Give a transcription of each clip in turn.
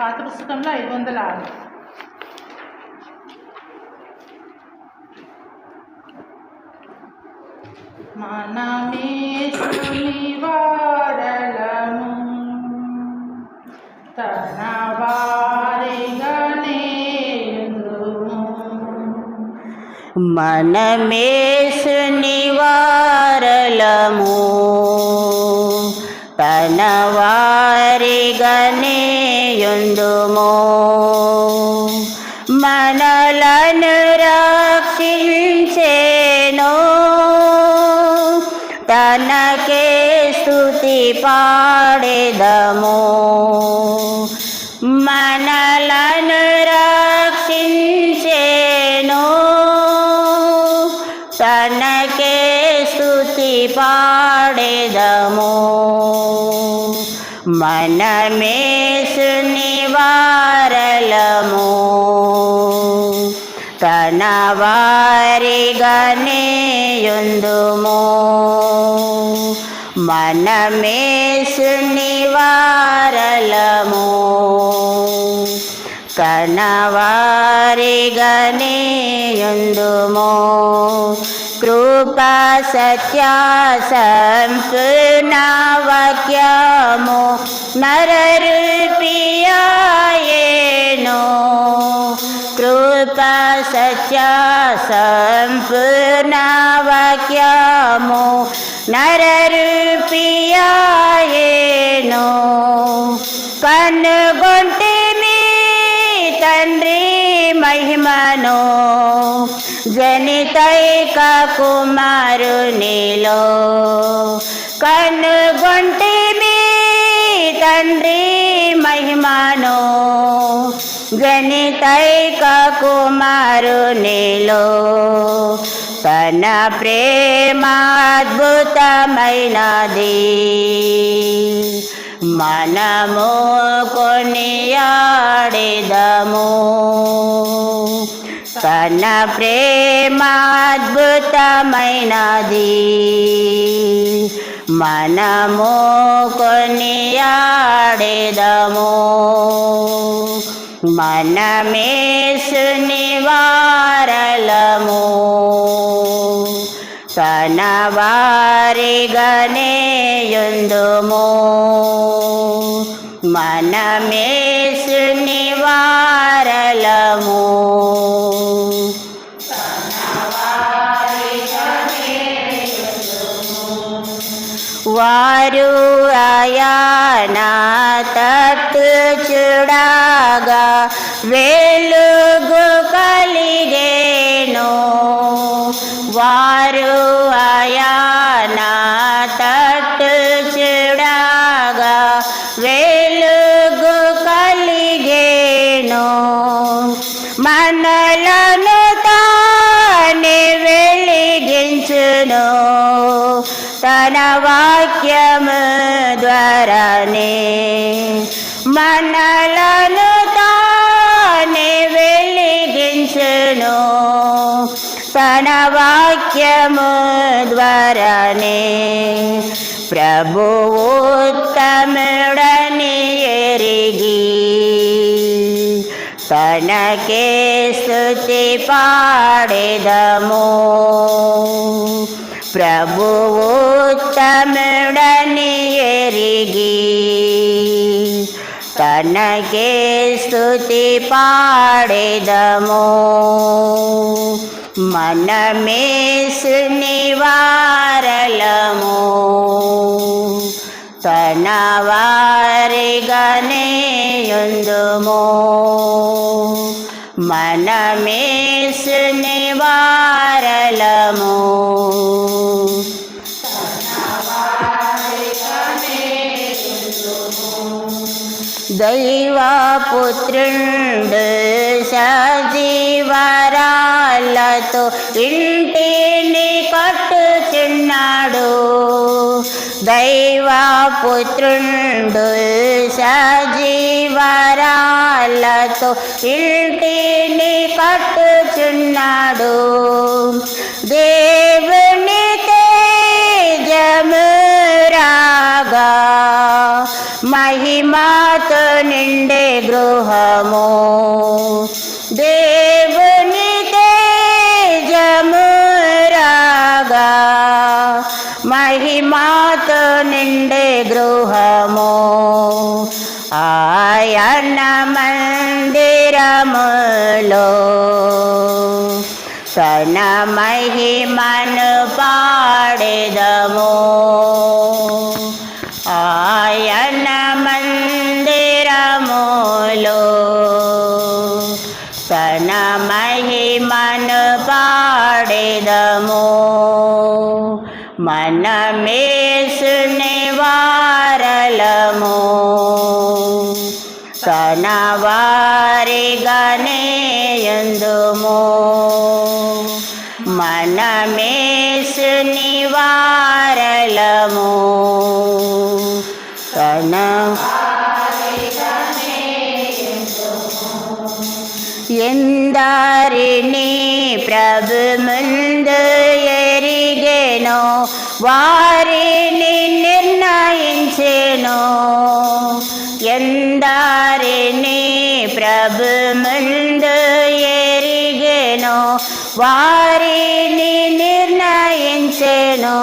పాత పుస్తకంలో ఐదు వందల ఆరు మనమేశ్వరము తన వారిగానే ఉందుము. మనమేసు నివారలము తన వారిగనేయుందుము మనలను రక్షించేను తనకే స్తుతి పాడెదము మనలను రక్షించేను తనకే స్తుతి పాడెదము మనమేసు నివారలము తన వారిగనేయుందుము మనమేసు నివారలము తన వారిగనేయుందుము కృపా సత్య సంపూర్ణ వాక్యము. నరరూపియాయేను సత్య సంపూర్ణ వాక్యము నరరూపియాయేను కనుగొంటే మీ తండ్రి మహిమను జనితైక కుమారునిలో కనుగొంటే మీ తండ్రి మహిమను జనితైక కుమారునిలో తన ప్రేమ అద్భుతమైనది మనము కొనియాడేదము. తన ప్రేమ అద్భుతమైనది మనము కొనియాడేదము. మనమేసు నివారలము తన వారిగనేయుందుము మనమేసు నివారలము వారు అయాన తట్టు చూడగా వెలుగు కలిగేను. వారు అయాన తట్టు చూడగా వెలుగు కలిగేను. మనలను తానే వెలిగించును. తన వాక్యము ద్వారానే మనలను వెలిగించును తన వాక్యము ద్వారానే ప్రభు ఉత్తముడని ఎరిగి తనకే స్తుతి పాడెదము మనమేసు నివారలము తన వారిగనేయుందుము మనమేసు నివారలము దైవపుత్రుండు సజీవరాలతో ఇంటిని కట్టుచున్నాడు. దైవపుత్రుండు సజీవరాలతో ఇంటిని కట్టుచున్నాడు. దేవు మహిమాతో నిండే గృహము దేవుని తేజము రాగా మహిమాతో నిండే గృహము ఆయన మందిరములో తన మహిమను పాడెదము పాడెదము మనమేసుని వారలము తన వారిగానే ఎందుము మనమేసుని వారలము తన പ്രഭുമുണ്ട് വാരി നിർണയിച്ചണോ എന്താരണേ പ്രഭുമുണ്ട് വാരി നിർണയിച്ചണോ?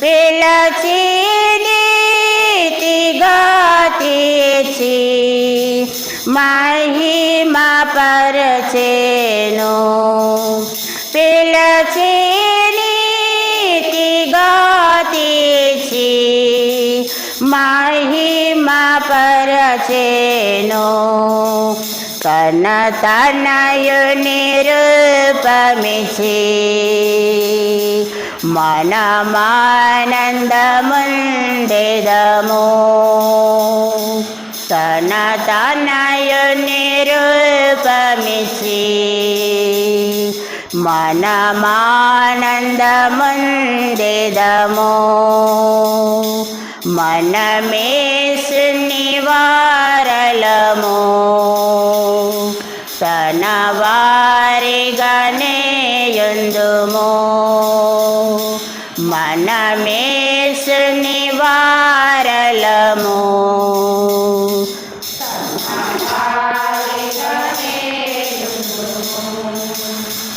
പിളച്ചി മഹിമ പരചേനോ મહિમા પર છેનો કન તનય નિરૂપમી છે മനമാനന്ദമുണ്ടിതമോ തന തനയു നിരൂപമിച്ചി മനമാനന്ദമുണ്ടിതമോ మనమేసుని వారలము తన వారిగానే యుందుము మనమేసుని వారలము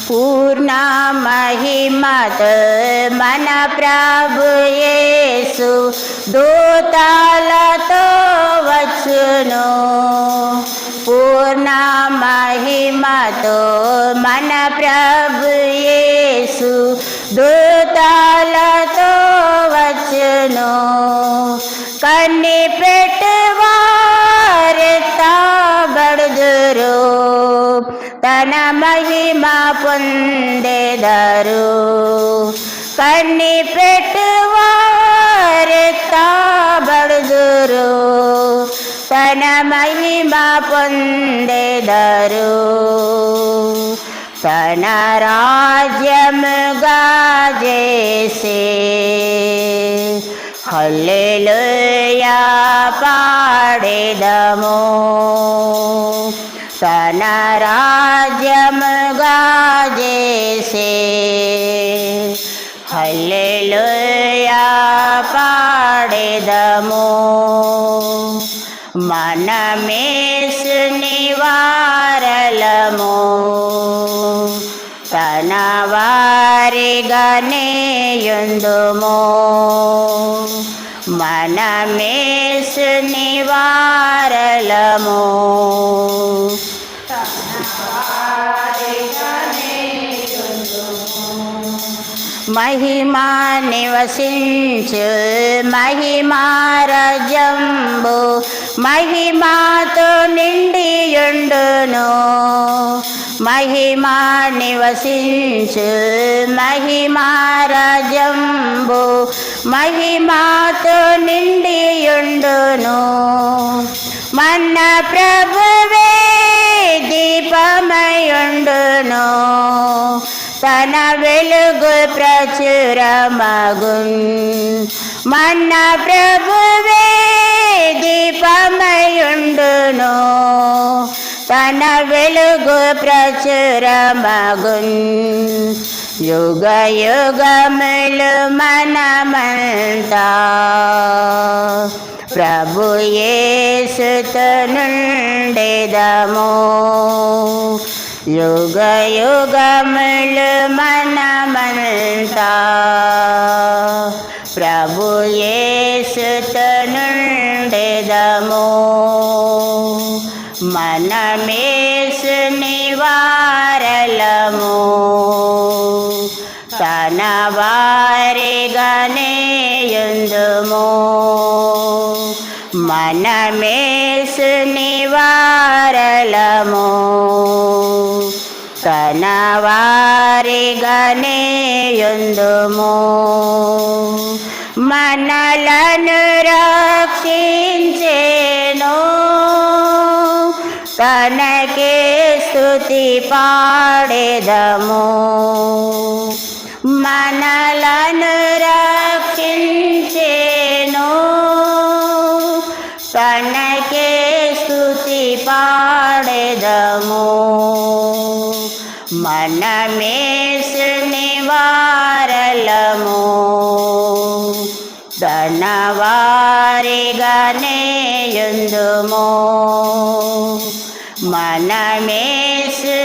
పూర్ణ మహిమత మన ప్రభు యేసు. దూతాలతో వచ్చును. పూర్ణ మహిమతో మన ప్రభు యేసు దూతాలతో వచ్చును. కన్ని పెట్టువారెత్తాబడుదురు. తన మహిమ పొందెదరు. కన్ని పెట్టువారు పెట్టువారెత్తాబడుదురు తన మహిమ పొందెదరు తన రాజ్యముగా చేసే హల్లెలూయా పాడెదము తన రాజ్యముగా చేసే హల్లెలూయా వేదము. మనమేసుని నివారలము తన వారిగానే యుందుము నివారలము మహిమా నివసించు మహిమారజంబు మహిమాతో నిండియుండును. మహిమా నివసించు మహిమారజంబు మహిమాతో నిండియుండును. మన ప్రభువే దీపమయుండును. తన వెలుగు ప్రచురమగుం మన ప్రభువే దీపమయుండును. తన వెలుగు ప్రచురమగుం యుగ యుగములు మనమంతా ప్రభు యేసుతనుండెదము యుగ యుగములు మనమంతా ప్రభు ఏసుతనుండెదము మనమేసు నివారలము తన వారిగానేయుందుము మనమేసు నివారలము తన వారిగానే మనలను రక్షించేను. తనకే స్థుతి పాడెదము. మనలను రక్షించేను. తనకే స్థుతి పాడెదము. మనమేసు నివారలము తన వారిగానే యుందుము మనమేసు